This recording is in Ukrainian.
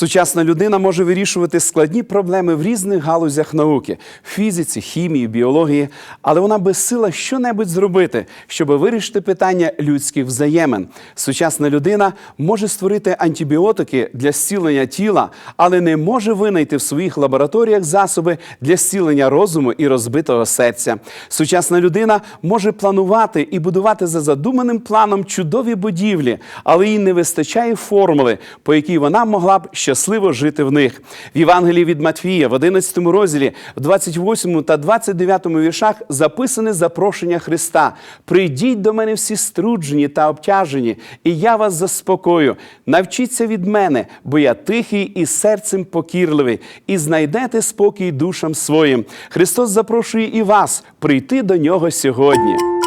Сучасна людина може вирішувати складні проблеми в різних галузях науки фізиці, хімії, біології, але вона безсила щонебудь зробити, щоб вирішити питання людських взаємин. Сучасна людина може створити антибіотики для зцілення тіла, але не може винайти в своїх лабораторіях засоби для зцілення розуму і розбитого серця. Сучасна людина може планувати і будувати за задуманим планом чудові будівлі, але їй не вистачає формули, по якій вона могла б щасливо жити в них. В Євангелії від Матфія в 11 розділі, в 28 та 29 віршах записане запрошення Христа: Прийдіть до мене всі струджені та обтяжені, і я вас заспокою. Навчіться від мене, бо я тихий і серцем покірливий, і знайдете спокій душам своїм. Христос запрошує і вас прийти до нього сьогодні.